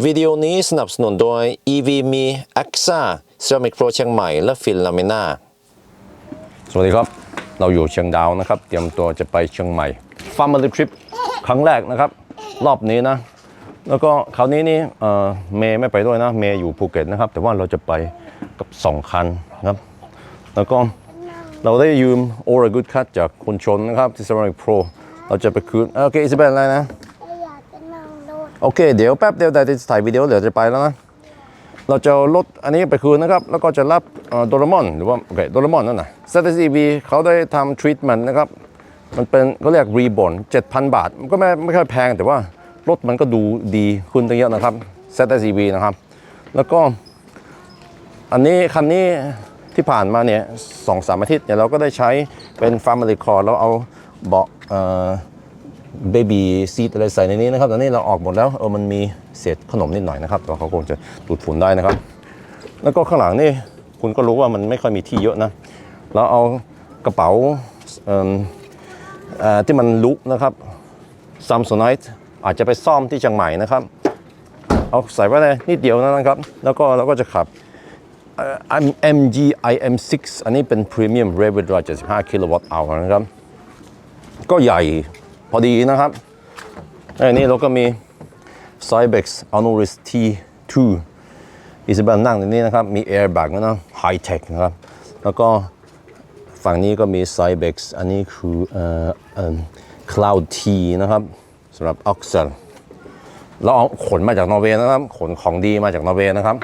วิดีโอนี้สนับสนุนโดย EV มี AXA Ceramic Pro เชียงใหม่ และฟินลามิน่าสวัสดีครับ เราอยู่เชียงดาวนะครับ เตรียมตัวจะไปเชียงใหม่ Family Trip ครั้งแรกนะครับ รอบนี้นะ แล้วก็คราวนี้นี่เอ่อเมย์ไม่ไปด้วยนะ เมย์อยู่ภูเก็ตนะครับ แต่ว่าเราจะไปกับสองคันนะครับ แล้วก็เราได้ยืม o r a Good Cut จากคุณชนนะครับที่ Ceramic Pro เราจะไปคืนโอเคอิสเบนอะไรนะ โอเค เดี๋ยวแป๊บเดียวแต่จะถ่ายวิดีโอเดี๋ยวจะไปแล้วนะเราจะเอารถอันนี้ไปคืนนะครับ แล้วก็จะรับโดรมอนหรือว่าโอเคโดรมอนนั่นนะ z s e v เขาได้ทำทรีทเมนต์นะครับ มันเป็นเขาเรียกรีบอน7,000 บาท มันก็ไม่ไม่ค่อยแพงแต่ว่ารถมันก็ดูดีขึ้นตั้งเยอะนะครับ z s e v นะครับ แล้วก็ อันนี้คันนี้ที่ผ่านมาเนี่ยสองสามอาทิตย์เนี่ยเราก็ได้ใช้เป็น Family Car เราเอาเบาะ เบบีซีดอะไรใส่ในนี้นะครับตอนนี้เราออกหมดแล้วเออมันมีเศษขนมนิดหน่อยนะครับแต่ว่าเขาคงจะดูดฝุ่นได้นะครับ แล้วก็ข้างหลังนี่คุณก็รู้ว่ามันไม่ค่อยมีที่เยอะนะเราเอากระเป๋าเอ่อที่มันลุกนะครับซัมซุงไนท์อาจจะไปซ่อมที่เชียงใหม่นะครับ เอาใส่ไว้เลยนิดเดียวนะครับ แล้วก็เราก็จะขับเอ่อ MG IM6 อันนี้เป็น Premium Rail Drive 75 kilowatt hour นะครับ ก็ใหญ่ พอดีนะครับอันนี้เราก็มี Cybex Anuris T2 อิสเบลนั่งในนี้นะครับ มี airbag นะ high tech นะครับ แล้วก็ฝั่งนี้ก็มี Cybex อันนี้คือเอ่อเอิ่ม Cloud T นะครับสำหรับ Oxel เราเอาขนมาจากนอร์เวย์นะครับ ขนของดีมาจากนอร์เวย์นะครับ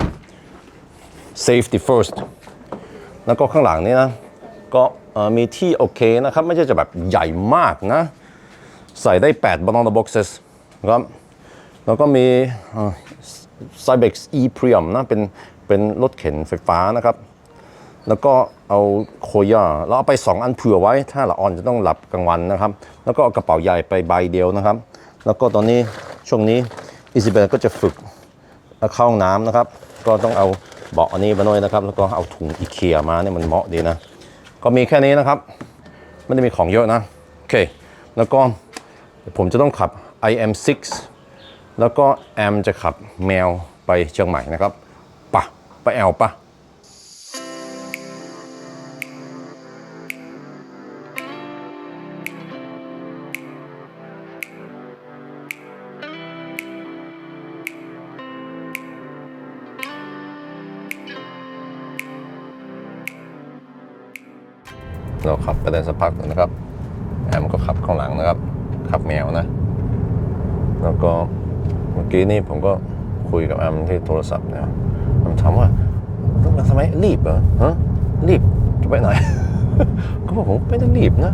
safety first แล้วก็ข้างหลังนี้นะ ก็เอ่อมีที่โอเคนะครับ ไม่ใช่จะแบบใหญ่มากนะ ใส่ได้ 8 banana boxes นะครับ แล้วก็มี Cybex e p r e u m นะ เป็น เป็นรถเข็นไฟฟ้านะครับ แล้วก็เอาโคย่าแล้วเอาไป 2 อันเผื่อไว้ ถ้าละออนจะต้องหลับกลางวันนะครับ แล้วก็เอากระเป๋าใหญ่ไปใบเดียวนะครับ แล้วก็ตอนนี้ช่วงนี้อิซิเบลก็จะฝึกเข้าห้องน้ำนะครับ ก็ต้องเอาเบาะอันนี้มาด้วยนะครับ แล้วก็เอาถุงอีเคียมาเนี่ยมันเหมาะดีนะ ก็มีแค่นี้นะครับ ไม่ได้มีของเยอะนะ โอเค แล้วก็ ผมจะต้องขับ IM6 แล้วก็แอมจะขับแมวไปเชียงใหม่นะครับปะไปแอลปะเราขับไปได้สักพักนะครับ แอมก็ขับข้างหลังนะครับ ขับแมวนะ แล้วก็เมื่อกี้นี่ผมก็คุยกับแอมที่โทรศัพท์นะแอมถามว่าทำไมรีบเหรอฮะรีบจะไปไหนก็บอกผมไม่ได้รีบนะ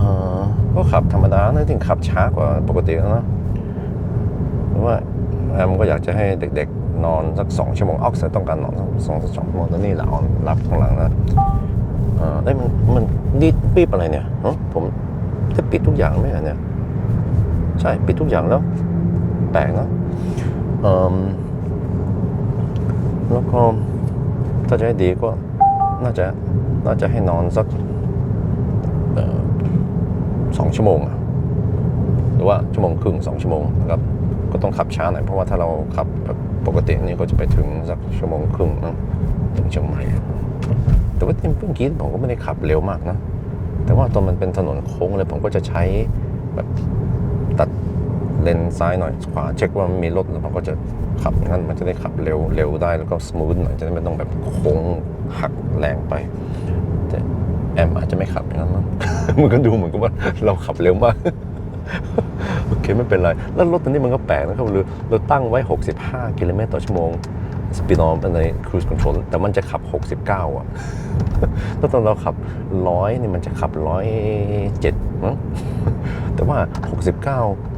อ่อก็ขับธรรมดานะถึงขับช้ากว่าปกตินะเพราะว่าแอมก็อยากจะให้เด็กๆ นอนสักสองชั่วโมงออกเซต้องการนอนสองสักสองชั่วโมงแล้วนี่หละออนรับข้างหลังนะเออได้มันมันนี่ปิดอะไรเนี่ยฮะผมจะปิดทุกอย่างไหมเนี่ย ใช่ปิดทุกอย่างแล้ว แปลกเนะแล้วก็ถ้าจะให้ดีก็น่าจะน่าจะให้นอนสักออสองชั่วโมง หรือว่าชั่วโมงครึ่งสองชั่วโมงนะครับก็ต้องขับช้าหน่อยเพราะว่าถ้าเราขับแบบปกตินี่ก็จะไปถึงสักชั่วโมงครึ่งนะถึงเชียงใหม่แต่ว่าเมื่อกี้ผมก็ไม่ได้ขับเร็วมากนะ แต่ว่าตอนมันเป็นถนนโค้งเลยผมก็จะใช้แบบ เลนซ้ายหน่อยขวาเช็คว่ามันมีรถแล้วผมก็จะขับงนั้นมันจะได้ขับเร็วเร็วได้แล้วก็สมูทหน่อยจะได้ไม่ต้องแบบโค้งหักแรงไปแต่แอมอาจจะไม่ขับอย่างนั้นมั้งมันก็ดูเหมือนกับว่าเราขับเร็วมากโอเคไม่เป็นไร แล้วรถตัวนี้มันก็แปลกนะครับเราเราตั้งไว้ 65 กิโลเมตรต่อชั่วโมงสปีดอมเป็นในครู i คอนโทรลแต่มันจะขับ 69 อะแล้วตอนเราขับร้อยนี่มันจะขับร้อยเจ็ดมั้งแต่ว่า 69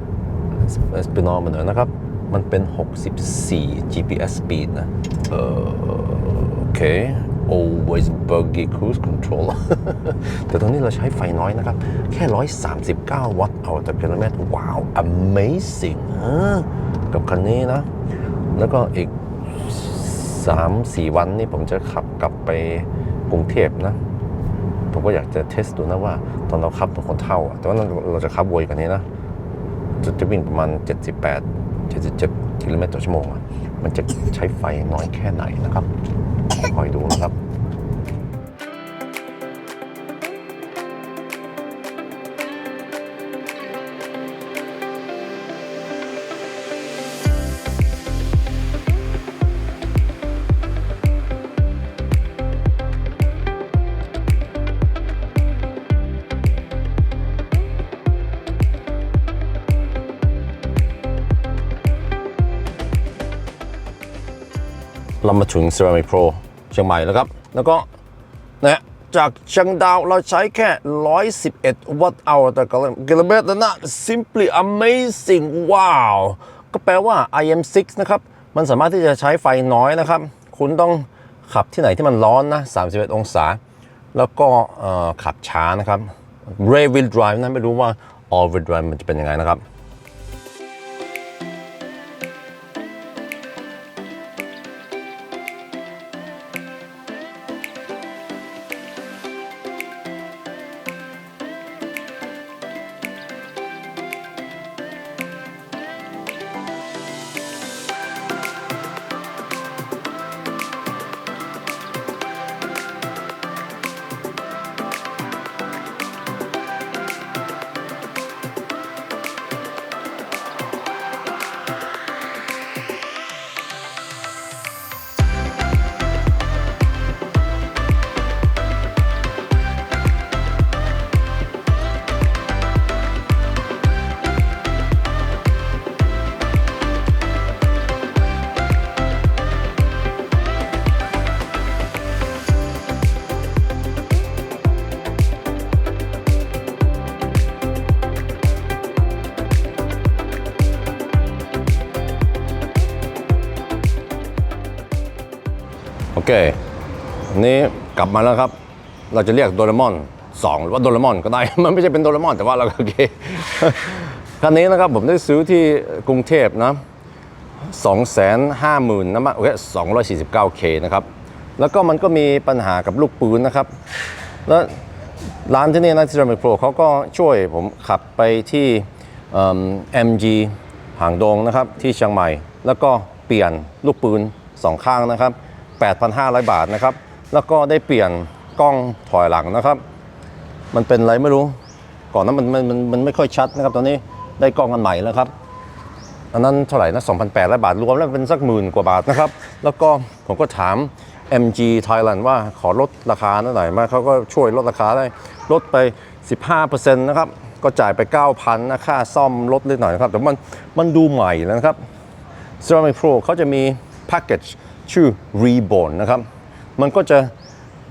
สปีดอมมันนะครับ มันเป็น 64 GPS speed นะเออโอเค always buggy cruise control แต่ตอนนี้เราใช้ไฟน้อยนะครับ แค่ 139 วัตต์เอาต่อกิโลเมตรว้าว amazing ฮะกับคันนี้นะ แล้วก็อีก 3 4 วันนี่ผมจะขับกลับไปกรุงเทพนะ ผมก็อยากจะเทสดูนะว่า ตอนเราขับเป็นคนเท่า แต่ว่าเราจะขับไวกว่านี้นะ จะจะวิ่งประมาณ 78 77กิโลเมตรต่อชั่วโมงมันจะใช้ไฟน้อยแค่ไหนนะครับ คอยดูนะครับ เรามาถึง Ceramic Pro เชียงใหม่แล้วครับ แล้วก็นะจากเชียงดาวเราใช้แค่ 111 วัตต์เอาต่อกิโลเมตรนะ simply amazing ว้าว ก็แปลว่า IM6 นะครับ มันสามารถที่จะใช้ไฟน้อยนะครับ คุณต้องขับที่ไหนที่มันร้อนนะ 31 องศา แล้วก็ขับช้านะครับ Rear wheel drive นะไม่รู้ว่า all wheel drive มันจะเป็นยังไงนะครับ เคนี่กลับมาแล้วครับ เราจะเรียกโดเรมอน2 หรือว่าโดเรมอนก็ได้ มันไม่ใช่เป็นโดเรมอน แต่ว่าเราโอเคคันนี้นะครับผมได้ซื้อที่กรุงเทพนะ250,000นะมะโอเค 249K นะครับ แล้วก็มันก็มีปัญหากับลูกปืนนะครับ แล้วร้านที่นี่นะที่ Ceramic Pro เขาก็ช่วยผมขับไปที่เอิ่ม MG หางดงนะครับที่เชียงใหม่ แล้วก็เปลี่ยนลูกปืนสองข้างนะครับ 8,500 บาทนะครับ แล้วก็ได้เปลี่ยนกล้องถอยหลังนะครับ มันเป็นอะไรไม่รู้ ก่อนนั้นมันมันมันมันไม่ค่อยชัดนะครับ ตอนนี้ได้กล้องอันใหม่แล้วครับ อันนั้นเท่าไหร่นะ2,800 บาท รวมแล้วเป็นสักหมื่นกว่าบาทนะครับ แล้วก็ผมก็ถาม MG Thailand ว่าขอลดราคาหน่อยมาเขาก็ช่วยลดราคาได้ ลดไป 15%นะครับ ก็จ่ายไป 9,000นะค่าซ่อมลดนิดหน่อยนะครับ แต่มันมันดูใหม่แล้วนะครับ Ceramic Pro เขาจะมีแพ็กเกจ ชื่อ Reborn นะครับ มันก็จะ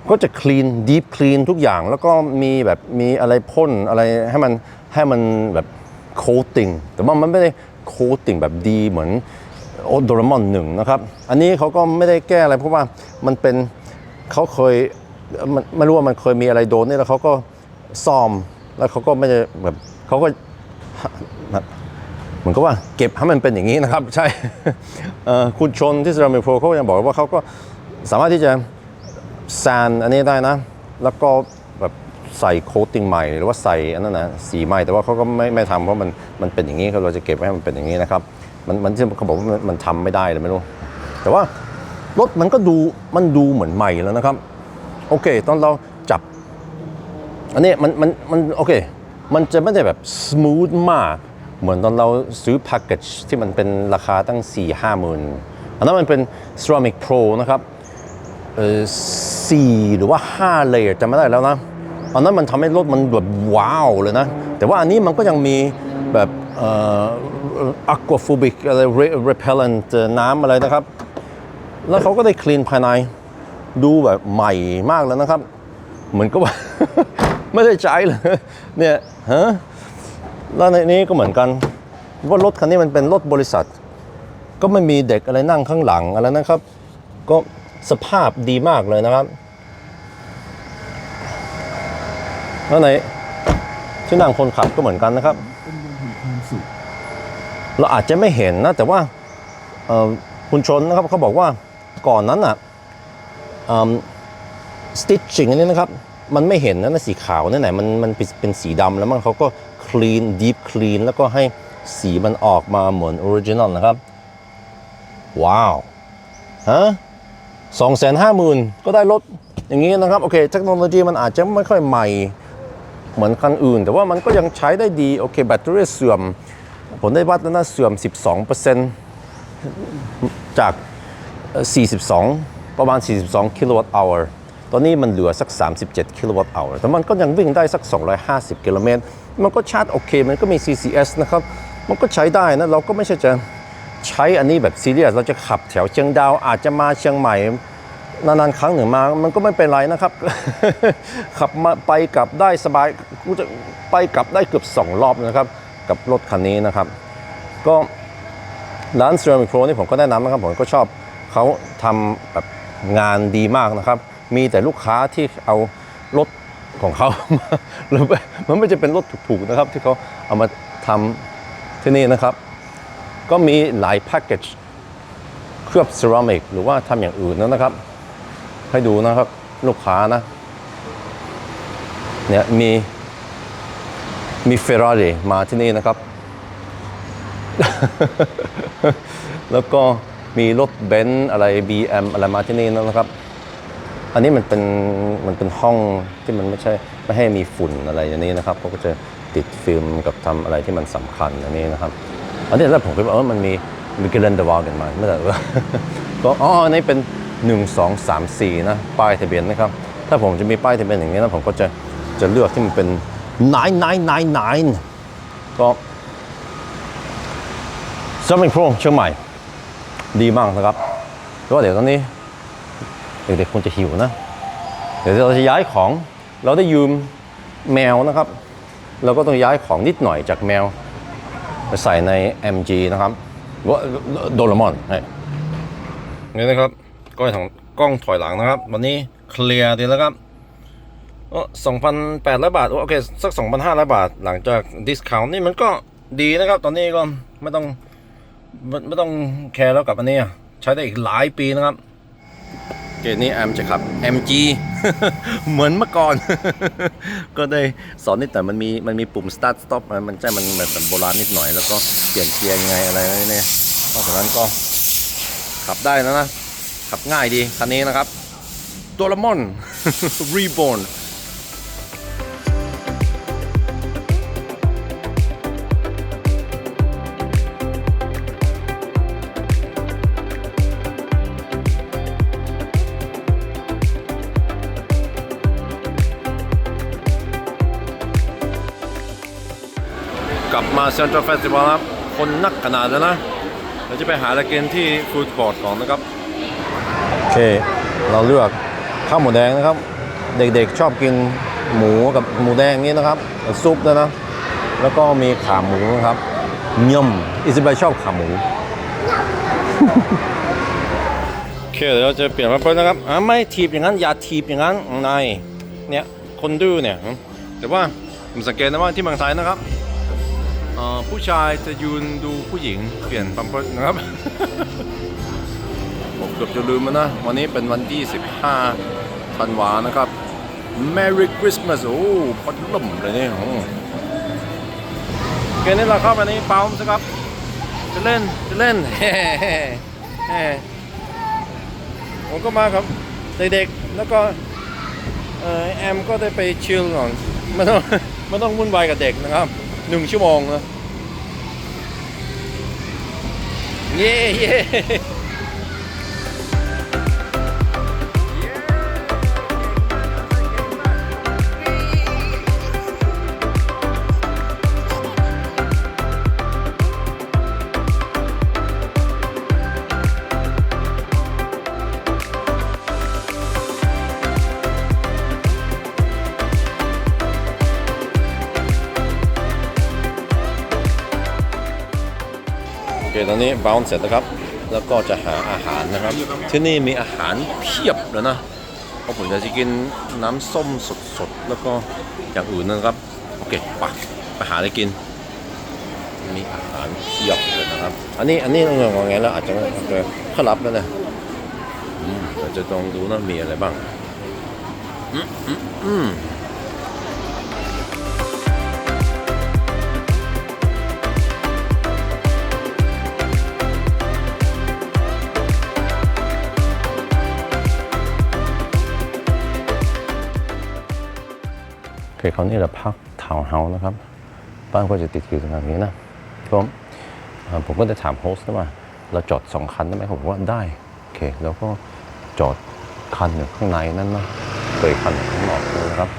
ก็จะ clean deep clean ทุกอย่าง แล้วก็มีแบบมีอะไรพ่นอะไรให้มันให้มันแบบ coating แต่ว่ามันไม่ได้ coating แบบดีเหมือนโอโดรมอนหนึ่งนะครับ อันนี้เขาก็ไม่ได้แก้อะไรเพราะว่ามันเป็นเขาเคยมันไม่รู้ว่ามันเคยมีอะไรโดนนี่แล้วเขาก็ซ่อมแล้วเขาก็ไม่ได้แบบเขาก็ มือนกับว่าเก็บให้มันเป็นอย่างนี้นะครับ ใช่คุณชนที่สรามิโปรเขายังบอกว่าเขาก็สามารถที่จะแซนอันนี้ได้นะ แล้วก็แบบใส่โคตติ้งใหม่หรือว่าใส่อันนั้นนะสีใหม่แต่ว่าเขาก็ไม่ไม่ทำเพราะมันมันเป็นอย่างนี้เราจะเก็บให้มันเป็นอย่างนี้นะครับ มันมันที่เขาบอกว่ามันมันทำไม่ได้เลยไม่รู้ แต่ว่ารถมันก็ดูมันดูเหมือนใหม่แล้วนะครับ โอเค ตอนเราจับ อันนี้มันมันมันโอเค มันจะไม่ได้แบบส o t h มาก เหมือนตอนเราซื้อแพ็กเกจที่มันเป็นราคาตั้ง 4 5หมื่นอันนั้นมันเป็น Ceramic Pro นะครับเออสี่หรือว่า5เลเยอร์จำไม่ได้แล้วนะอันนั้นมันทำให้รถมันแบบว้าวเลยนะ แต่ว่าอันนี้มันก็ยังมีแบบเอ่อ aquaphobic อะไร repellent เอ่อน้ำอะไรนะครับ แล้วเขาก็ได้คลีนภายในดูแบบใหม่มากแล้วนะครับ เหมือนกับว่า ไม่ได้ใช้เลยเนี่ยฮะ แล้วในนี้ก็เหมือนกันว่ารถคันนี้มันเป็นรถบริษัท ก็ไม่มีเด็กอะไรนั่งข้างหลังอะไรนะครับ ก็สภาพดีมากเลยนะครับแล้วในที่นั่งคนขับก็เหมือนกันนะครับเราอาจจะไม่เห็นนะ แต่ว่าคุณชนนะครับเขาบอกว่าก่อนนั้นอะสติ t ชิ่งอันนี้นะครับ มันไม่เห็นนะสีขาวนั่นไหนมันมันเป็นเป็นสีดำแล้วมันเขาก็ คลีนดีฟคลีนแล้วก็ให้สีมันออกมาเหมือนออริจินอลนะครับ ว้าวฮะสองแสนห้าหมื่นก็ได้รถอย่างนี้นะครับ โอเค เทคโนโลยีมันอาจจะไม่ค่อยใหม่เหมือนคันอื่น แต่ว่ามันก็ยังใช้ได้ดี โอเค แบตเตอรี่เสื่อม ผมได้วัดแล้วนะเสื่อม 12%จากเอ่อ42 ประมาณ 42 กิโลวัตต์ hour ตอนนี้มันเหลือสัก 37 กิโลวัตต์ hour แต่มันก็ยังวิ่งได้สัก 250 กิโลเมตร มันก็ชาร์จโอเค มันก็มี CCS นะครับ มันก็ใช้ได้นะ เราก็ไม่ใช่จะใช้อันนี้แบบซีเรียส เราจะขับแถวเชียงดาว อาจจะมาเชียงใหม่ นานๆครั้งหนึ่งมา มันก็ไม่เป็นไรนะครับ ขับมาไปกลับได้สบายกูจะไปกลับได้เกือบสองรอบนะครับ กับรถคันนี้นะครับ ก็ร้าน Ceramic Pro นี่ผมก็แนะนำนะครับ ผมก็ชอบเขาทำแบบงานดีมากนะครับ มีแต่ลูกค้าที่เอารถของเขามาหรือมันไม่จะเป็นรถถูกๆนะครับ ที่เขาเอามาทำที่นี่นะครับ ก็มีหลายแพ็กเกจเคลือบเซรามิกหรือว่าทำอย่างอื่นนะครับ ให้ดูนะครับลูกค้านะเนี่ยมีมีเฟอร์รารี่มาที่นี่นะครับ แล้วก็มีรถเบนซ์อะไร BM อะไรมาที่นี่นะครับ อันนี้มันเป็นมันเป็นห้องที่มันไม่ใช่ไม่ให้มีฝุ่นอะไรอย่างนี้นะครับเขาก็จะติดฟิล์มกับทำอะไรที่มันสำคัญอันนี้นะครับ อันนี้แล้วผมก็บอกว่ามันมีมีเกลเลนเดวากันมาไม่ใช่เหรอก็อ๋ออันนี้เป็น 1 2 3 4 นะป้ายทะเบียนนะครับ ถ้าผมจะมีป้ายทะเบียนอย่างนี้นะผมก็จะจะเลือกที่มันเป็น9999ก็ s u m m i n g Pro เชียงใหม่ดีมากนะครับแต่ว่าเดี๋ยวตอนนี้ เด็กๆคงจะหิวนะ เดี๋ยวเราจะย้ายของ เราได้ยืมแมวนะครับ เราก็ต้องย้ายของนิดหน่อยจากแมว ไปใส่ใน MG นะครับหรือว่าโดรมอนนี่นะครับกล้องถองกล้องถอยหลังนะครับ วันนี้เคลียร์ดีแล้วครับสองพันแปดร้อยบาท โอเค สักสองพันห้าร้อยบาท หลังจากดิสคาวนี่มันก็ดีนะครับ ตอนนี้ก็ไม่ต้องไม่ไม่ต้องแคร์แล้วกับอันนี้ ใช้ได้อีกหลายปีนะครับ เกมนี้แอมจะขับ MG เหมือนเมื่อก่อน ก็ได้สอนนิดแต่มันมีมันมีปุ่ม start stop มันมันใช่มันแบบโบราณนิดหน่อยแล้วก็เปลี่ยนเกียร์ยังไงอะไรเนี่ยนอกจากนั้นก็ขับได้แล้วนะ ขับง่ายดีคันนี้นะครับตัวละมอน Reborn มาเซ็นทรัลเฟสติวัลครับ คนนักขนาดแล้วนะ เราจะไปหาอะไรกินที่ฟู้ดคอร์ทก่อนนะครับ โอเค เราเลือกข้าวหมูแดงนะครับ เด็กๆชอบกินหมูกับหมูแดงนี้นะครับ ซุปด้วยนะ แล้วก็มีขาหมูนะครับย่มอิซิบายชอบขาหมู โอเคเดี๋ยวเราจะเปลี่ยนมาเพิ่มนะครับอ่าไม่ทีบอย่างนั้น อย่าทีบอย่างนั้นนายเนี่ยคนดื้อเนี่ย แต่ว่าผมสังเกตนะว่าที่เมืองไทยนะครับเอ่อ ผู้ชายจะยืนดูผู้หญิงเปลี่ยนปัมเพิร์นะครับ ผมเกือบจะลืมแล้วนะ วันนี้เป็นวันที่ 15ธันวานะครับ Merry Christmas โอ้พัดลมเลยเนี่ยโอ้โอเคนี่เราเข้ามาในปั๊มนะครับ จะเล่น จะเล่นเฮ้เฮ้ผมก็มาครับ เด็กๆ แล้วก็แอมก็ได้ไปชิลก่อนไม่ต้องไม่ต้องวุ่นวายกับเด็กนะครับหนึ่งชั่วโมงนะ เย้ ตอนนี้บ o ว n เสร็จแล้วครับ แล้วก็จะหาอาหารนะครับ ที่นี่มีอาหารเพียบเลยนะเพราะผมจะกินน้ำส้มสดๆ แล้วก็อย่างอื่นนะครับ โอเคไปไปหาอะไรกิน มีอาหารเพียบเลยนะครับ อันนี้อันนี้เรางงไงแล้วอาจจะอาจจะเข้ารับแล้วนะอืมเราจะลองดูนะมีอะไรบ้าง อืมอืมอืม เคยเขาวนี่เราพักทาวน์เฮาส์นะครับ บ้านก็จะติดอยู่ตรงนี้นะผมผมก็จะถามโฮสต์ว่า เราจอดสองคันได้ไหมผมบอกว่าได้ โอเค แล้วก็จอดคันหนึ่งข้างในนั่นนะเคยคันหนึ่งข้างนอกนะครับ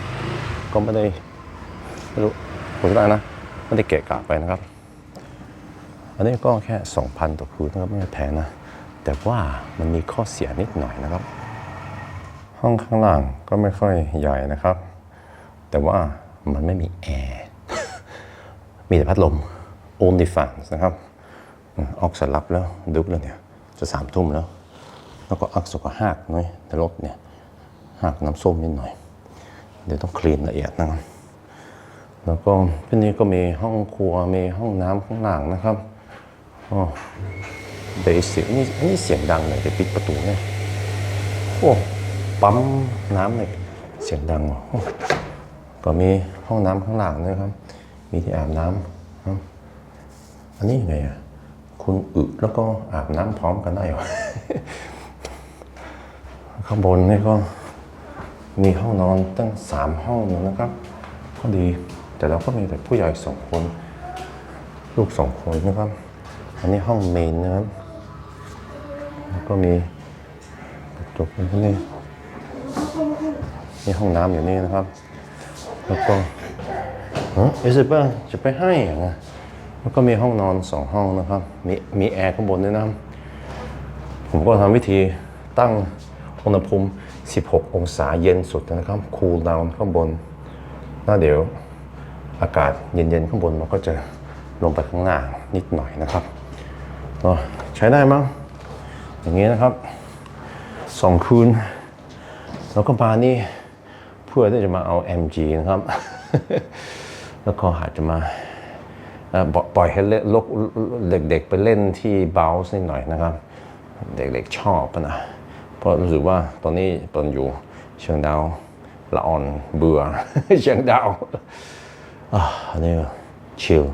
ก็ไม่ได้ไม่รู้ผมได้นะไม่ได้เกะกะไปนะครับ อันนี้ก็แค่ 2,000ต่อคืนนะครับไม่ได้แพงนะ แต่ว่ามันมีข้อเสียนิดหน่อยนะครับ ห้องข้างล่างก็ไม่ค่อยใหญ่นะครับ แต่ว่ามันไม่มีแอร์มีแต่พัดลม only fans นะครับ ออกสลับแล้วดึบแล้วเนี่ย จะสามทุ่มแล้ว แล้วก็อักษก็หักหน่อยแต่รถเนี่ยหักน้ำส้มนิดหน่อย เดี๋ยวต้องคลีนละเอียดนะครับแล้วก็ที่นี่ก็มีห้องครัวมีห้องน้ำข้างล่างนะครับอ๋อเบสิกนี่นนี่เสียงดังเลยจะปิดประตูเนี่ยโอ้ปั๊มน้ำเลยเสียงดังว่ะโอ้ ก็มีห้องน้ำข้างหล่างด้วยครับ มีที่อาบน้ำครับอันนี้ไงอะคุณอึแล้วก็อาบน้ำพร้อมกันได้เหรอข้างบนนี่ก็มีห้องนอนตั้งสามห้องนะครับก็ดีแต่เราก็มีแต่ผู้ใหญ่สองคน ลูกสองคนนะครับ อันนี้ห้องเมนนะครับแล้วก็มีกระจกตรงนี้มีห้องน้ำอยู่นี่นะครับ แล้วก็เออเอสเปอร์จะไปให้เหรอแล้วก็มีห้องนอนสองห้องนะครับ มีมีแอร์ข้างบนด้วยนะครับผมก็ทำวิธีตั้งอุณหภูมิ 16 องศาเย็นสุดนะครับคูลดาวน์ข้างบนแล้วเดี๋ยวอากาศเย็นๆข้างบนมันก็จะลงไปข้างล่างนิดหน่อยนะครับก็ใช้ได้มั้งอย่างนี้นะครับสองคืน แล้วก็มานี่ เพื่อที่จะมาเอา MG นะครับ แล้วก็อาจจะมาปล่อยให้เล็กเด็กๆไปเล่นที่เบาส์นิดหน่อยนะครับ เด็กๆชอบนะเพราะรู้สึกว่าตอนนี้ตอนอยู่เชียงดาวละอ่อนเบื่อเชียงดาวอันนี้ชิล